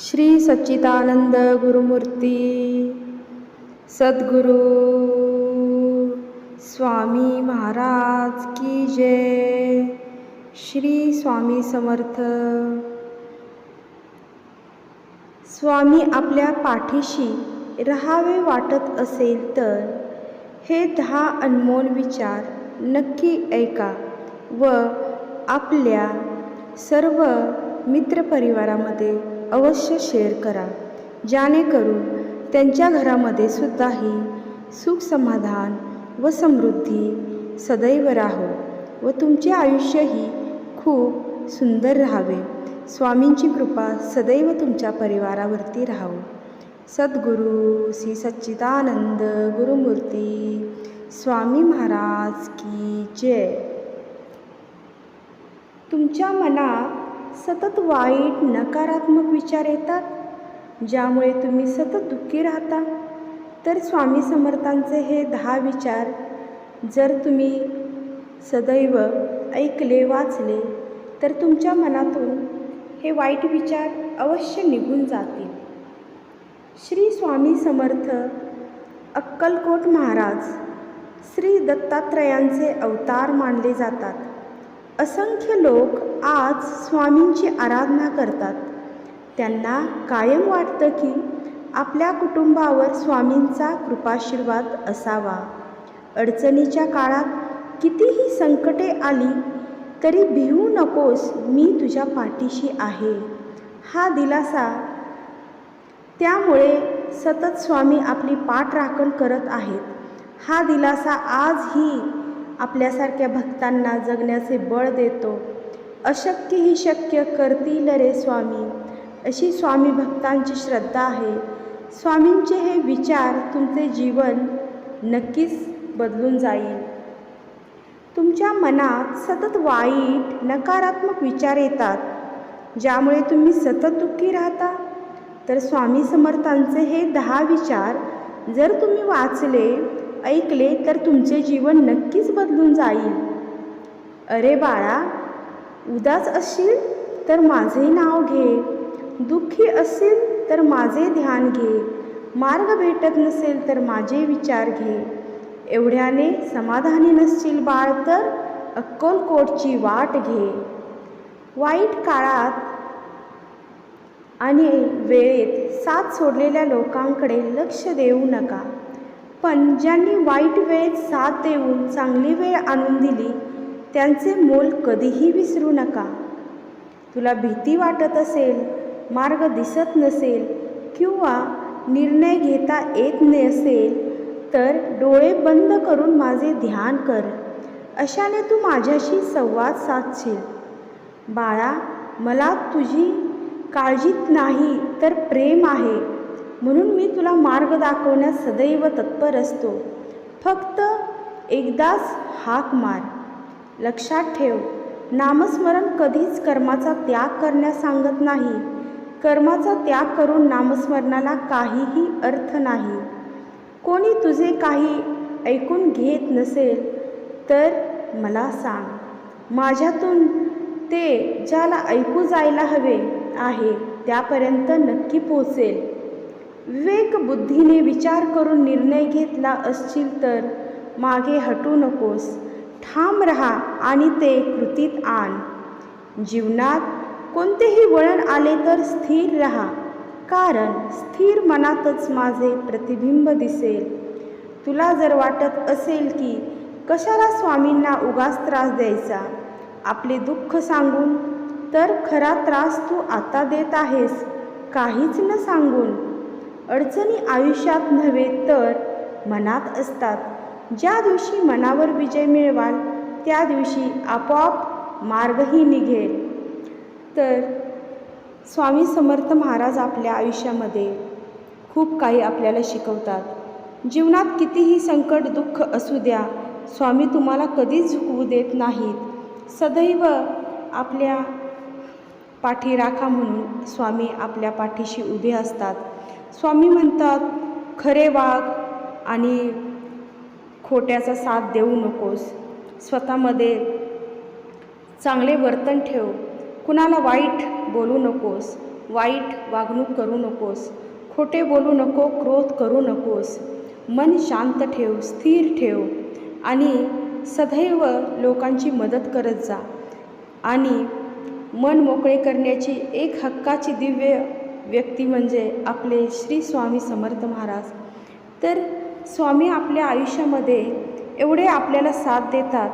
श्री सच्चिदानंद गुरुमूर्ती। सद्गुरु स्वामी महाराज की जय। श्री स्वामी समर्थ। स्वामी आपल्या पाठीशी राहावे वाटत असेल तर हे दहा अनमोल विचार नक्की ऐका व आपल्या सर्व मित्रपरिवारामध्ये अवश्य शेअर करा. जेणेकरून त्यांच्या घरामध्ये सुद्धाही सुख समाधान व समृद्धी सदैव राहो व तुमचे आयुष्यही खूप सुंदर राहावे. स्वामींची कृपा सदैव तुमच्या परिवारावरती राहो. सद्गुरू श्री सच्चिदानंद गुरुमूर्ती स्वामी महाराज की जय. तुमच्या मनात सतत वाईट नकारात्मक विचार येतात ज्यामुळे तुम्ही सतत दुःखी राहता. तर स्वामी समर्थांचे हे दहा विचार जर तुम्ही सदैव ऐकले वाचले तर तुमच्या मनातून हे वाईट विचार अवश्य निघून जातील. श्री स्वामी समर्थ अक्कलकोट महाराज श्री दत्तात्रयांचे अवतार मानले जातात. असंख्य लोक आज स्वामींची आराधना करतात. त्यांना कायम वाटतं की आपल्या कुटुंबावर स्वामींचा कृपाशीर्वाद असावा. अडचणीच्या काळात कितीही संकटे आली तरी भिवू नकोस मी तुझ्या पाठीशी आहे. हा दिलासा. त्यामुळे सतत स्वामी आपली पाठराखण करत आहेत. हा दिलासा आजही आपल्यासारख्या भक्तांना जगण्याचे बळ देतो. अशक्य ही शक्य करतील रे स्वामी. अशी स्वामी भक्तांची श्रद्धा आहे. स्वामींचे हे विचार तुमचे जीवन नक्कीच बदलून जाईल. तुमच्या मनात सतत वाईट नकारात्मक विचार येतात. ज्यामुळे तुम्ही सतत दुःखी राहता. तर स्वामी समर्थांचे हे दहा विचार जर तुम्ही वाचले ऐकले तर तुमचे जीवन नक्कीच बदलून जाईल. अरे बाळा उदास असशील तर माझे नाव घे. दुःखी असेल तर माझे ध्यान घे. मार्ग भेटत नसेल तर माझे विचार घे. एवढ्याने समाधानी नसशील बाळ तर अक्कलकोटची वाट घे. वाईट काळात आणि वेळेत साथ सोडलेल्या लोकांकडे लक्ष देऊ नका. पण ज्यांनी वाईट वेळेत साथ देऊन चांगली वेळ आणून दिली त्यांचे मोल कधीही विसरू नका. तुला भीती वाटत असेल मार्ग दिसत नसेल किंवा निर्णय घेता येत नसेल तर डोळे बंद करून माझे ध्यान कर. अशाने तू माझ्याशी संवाद साधशील. बाळा मला तुझी काळजीत नाही तर प्रेम आहे. म्हणून मी तुला मार्ग दाखवण्यास सदैव तत्पर असतो. फक्त एकदाच हाक मार. लक्षात ठेव नामस्मरण कधीच कर्माचा त्याग करण्यास सांगत नाही. कर्माचा त्याग करून नामस्मरणाला काहीही अर्थ नाही. कोणी तुझे काही ऐकून घेत नसेल तर मला सांग. माझ्यातून ते ज्याला ऐकू जायला हवे आहे त्यापर्यंत नक्की पोचेल. विवेक बुद्धीने विचार करून निर्णय घेतला असशील तर मागे हटू नकोस. ठाम राहा आणि ते कृतीत आण. जीवनात कोणतेही वळण आले तर स्थिर रहा. कारण स्थिर मनातच माझे प्रतिबिंब दिसेल. तुला जर वाटत असेल की कशाला स्वामींना उगाच त्रास द्यायचा आपले दुःख सांगून तर खरा त्रास तू आता देत आहेस काहीच न सांगून. अडचणी आयुष्यात नव्हे तर मनात असतात. ज्या दिवशी मनावर विजय मिळवाल त्या दिवशी आपोआप मार्गही निघेल. तर स्वामी समर्थ महाराज आपल्या आयुष्यामध्ये खूप काही आपल्याला शिकवतात. जीवनात कितीही संकट दुःख असू द्या स्वामी तुम्हाला कधीच झुकवू देत नाहीत. सदैव आपल्या पाठी राखा म्हणून स्वामी आपल्या पाठीशी उभे असतात. स्वामी म्हणतात खरे वाघ आणि खोट्याचा साथ देऊ नकोस. स्वतःमध्ये चांगले वर्तन ठेव. कुणाला वाईट बोलू नकोस. वाईट वागणूक करू नकोस. खोटे बोलू नको क्रोध करू नकोस. मन शांत ठेव स्थिर ठेव आणि सदैव लोकांची मदत करत जा. आणि मन मोकळे करण्याची एक हक्काची दिव्य व्यक्ती म्हणजे आपले श्री स्वामी समर्थ महाराज. तर स्वामी आपल्या आयुष्यामध्ये एवढे आपल्याला साथ देतात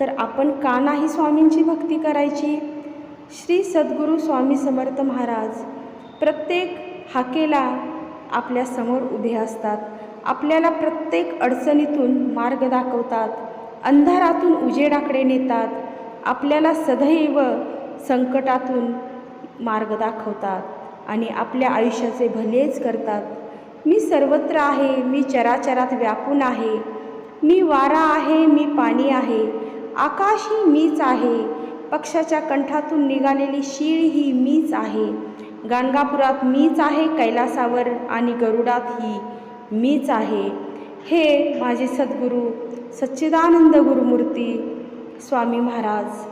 तर आपण का नाही स्वामींची भक्ती करायची? श्री सद्गुरू स्वामी समर्थ महाराज प्रत्येक हाकेला आपल्यासमोर उभे असतात. आपल्याला प्रत्येक अडचणीतून मार्ग दाखवतात. अंधारातून उजेडाकडे नेतात. आपल्याला सदैव संकटातून मार्ग दाखवतात. आणि आपल्या आयुष्याचे भलेच करतात. मी सर्वत्र आहे मी चराचरात व्यापून आहे. मी वारा आहे मी पाणी आहे. आकाशही मीच आहे. पक्षाच्या कंठातून निघालेली शीळ ही मीच आहे. गाणगापुरात मीच आहे कैलासावर आणि गरुडात ही मीच आहे. हे माझे सद्गुरू सच्चिदानंद गुरुमूर्ती स्वामी महाराज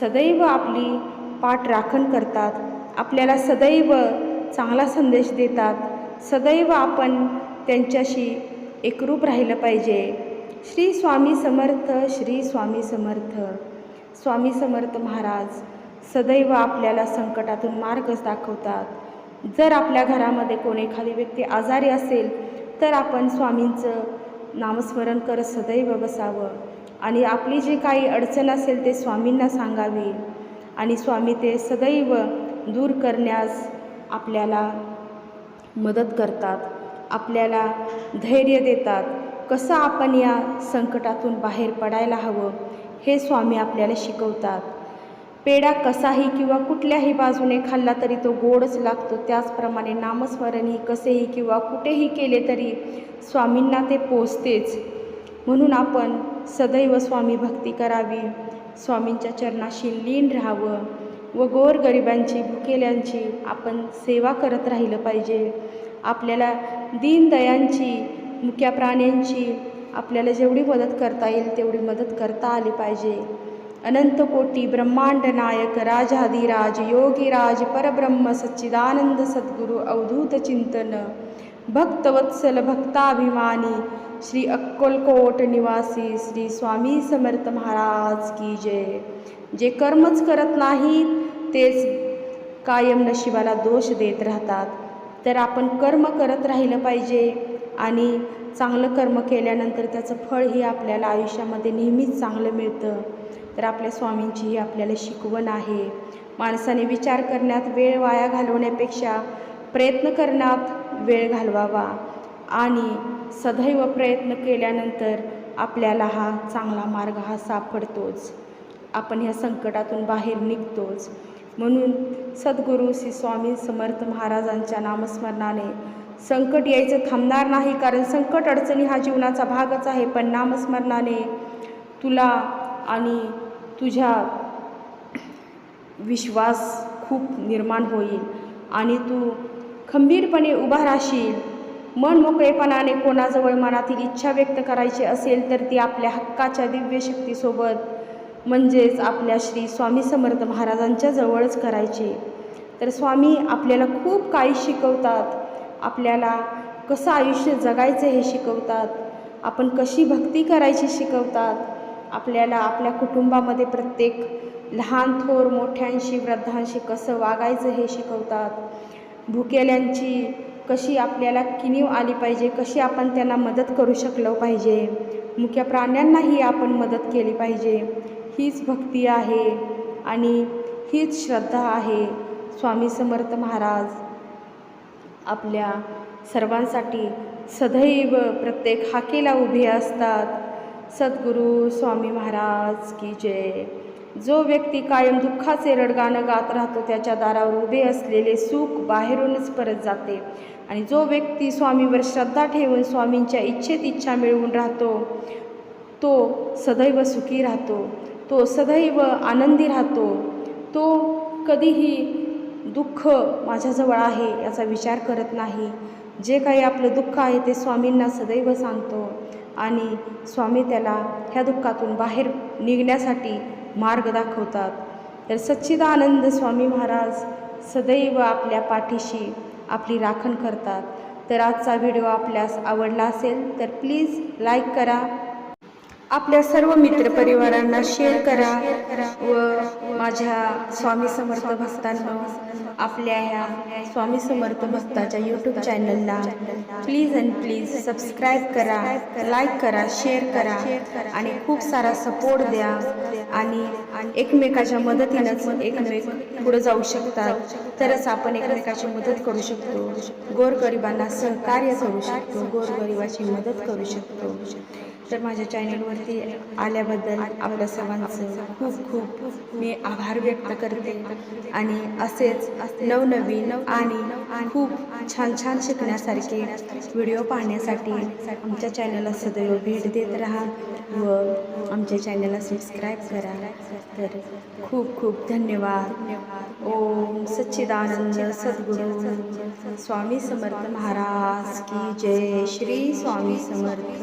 सदैव आपली पाठ राखण करतात. आपल्याला सदैव चांगला संदेश देतात. सदैव आपण त्यांच्याशी एकरूप राहिलं पाहिजे. श्री स्वामी समर्थ श्री स्वामी समर्थ. स्वामी समर्थ महाराज सदैव आपल्याला संकटातून मार्गच दाखवतात. जर आपल्या घरामध्ये कोणी एखादी व्यक्ती आजारी असेल तर आपण स्वामींचं नामस्मरण करत सदैव बसावं. आणि आपली जी काही अडचण असेल ते स्वामींना सांगावी. आणि स्वामी ते सदैव दूर करण्यास आपल्याला मदत करतात आपल्याला धैर्य देतात. कसं आपण या संकटातून बाहेर पडायला हवं हे स्वामी आपल्याला शिकवतात. पेढा कसाही किंवा कुठल्याही बाजूने खाल्ला तरी तो गोडच लागतो. त्याचप्रमाणे नामस्मरणही कसेही किंवा कुठेही केले तरी स्वामींना ते पोचतेच म्हणून आपण सदैव स्वामी भक्ती करावी. स्वामींच्या चरणाशी लीन राहावं. व गोरगरिबांची भुकेल्यांची आपण सेवा करत राहिलं पाहिजे. आपल्याला दीनदयांची मुक्या प्राण्यांची आपल्याला जेवढी मदत करता येईल तेवढी मदत करता आली पाहिजे. अनंत कोटी ब्रह्मांड नायक राजाधिराज योगीराज परब्रह्म सच्चिदानंद सद्गुरू अवधूत चिंतन भक्तवत्सल भक्ताभिमानी श्री अक्कलकोट निवासी श्री स्वामी समर्थ महाराज की जय। जे कर्मच करत नाहीत तेच कायम नशिबाला दोष देत राहतात. तर आपण कर्म करत राहिलं पाहिजे आणि चांगलं कर्म केल्यानंतर त्याचं फळही आपल्याला आयुष्यामध्ये नेहमीच चांगलं मिळतं. तर आपल्या स्वामींची ही आपल्याला शिकवण आहे. माणसाने विचार करण्यात वेळ वाया घालवण्यापेक्षा प्रयत्न करण्यात वेळ घालवावा आणि सदैव प्रयत्न केल्यानंतर आपल्याला हा चांगला मार्ग हा सापडतोच. आपण ह्या संकटातून बाहेर निघतोच. म्हणून सद्गुरू श्री स्वामी समर्थ महाराजांच्या नामस्मरणाने संकट यायचं थांबणार नाही कारण संकट अडचणी हा जीवनाचा भागच आहे. पण नामस्मरणाने तुला आणि तुझ्या विश्वास खूप निर्माण होईल आणि तू खंबीरपणे उभा राहशील. मन मोकळेपणाने कोणाजवळ मनातील इच्छा व्यक्त करायची असेल तर ती आपल्या हक्काच्या दिव्य शक्तीसोबत म्हणजेच आपल्या श्री स्वामी समर्थ महाराजांच्या जवळच करायचे. तर स्वामी आपल्याला खूप काही शिकवतात. आपल्याला कसं आयुष्य जगायचं हे शिकवतात. आपण कशी भक्ती करायची शिकवतात. आपल्याला आपल्या कुटुंबामध्ये प्रत्येक लहान थोर मोठ्यांशी वृद्धांशी कसं वागायचं हे शिकवतात. भुकेल्यांची कशी आपल्याला किनीव आली पाहिजे कशी आपण त्यांना मदत करू शकलो पाहिजे मुख्य प्राण्यांनाही आपण मदत केली पाहिजे हीच भक्ती आहे आणि हीच श्रद्धा आहे. स्वामी समर्थ महाराज आपल्या सर्वांसाठी सदैव प्रत्येक हाकेला उभे असतात. सद्गुरू स्वामी महाराज की जय. जो व्यक्ती कायम दुःखाचे रडगाणं गात राहतो त्याच्या दारावर उभे असलेले सुख बाहेरूनच परत जाते. आणि जो व्यक्ती स्वामीवर श्रद्धा ठेवून स्वामींच्या इच्छेत इच्छा मिळवून राहतो तो सदैव सुखी राहतो. तो सदैव आनंदी राहतो. तो कधीही दुःख माझ्याजवळ आहे याचा विचार करत नाही. जे काही आपलं दुःख आहे ते स्वामींना सदैव सांगतो. आणि स्वामी त्याला ह्या दुःखातून बाहेर निघण्यासाठी मार्ग दाखवतात. तर सच्चिदानंद स्वामी महाराज सदैव आपल्या पाठीशी आपली राखण करतात. तर आजचा व्हिडिओ आपल्यास आवडला असेल तर प्लीज लाईक करा. आपल्या सर्व मित्रपरिवारांना शेअर करा व माझ्या स्वामी समर्थ भक्तांना आपल्या ह्या स्वामी समर्थ भक्ताच्या यूट्यूब चॅनलला प्लीज अँड प्लीज सबस्क्राईब करा लाईक करा शेअर करा आणि खूप सारा सपोर्ट द्या आणि एकमेकाच्या मदतीनंच एकमेक पुढे जाऊ शकतात. तरच आपण एकमेकाची मदत करू शकतो. गोरगरिबांना सहकार्य करू शकतो. गोरगरिबाची मदत करू शकतो. तर माझ्या चॅनलवरती आल्याबद्दल आपल्या सर्वांचं खूप खूप मी आभार व्यक्त करते. आणि असेच नवनवीन आणि खूप छान छान शिकण्यासारखे व्हिडिओ पाहण्यासाठी आमच्या चॅनलला सदैव भेट देत राहा व आमच्या चॅनलला सबस्क्राईब करा. तर खूप खूप धन्यवाद. ओम सच्चिदानंद सद्गुरू स्वामी समर्थ महाराज की जय. श्री स्वामी समर्थ.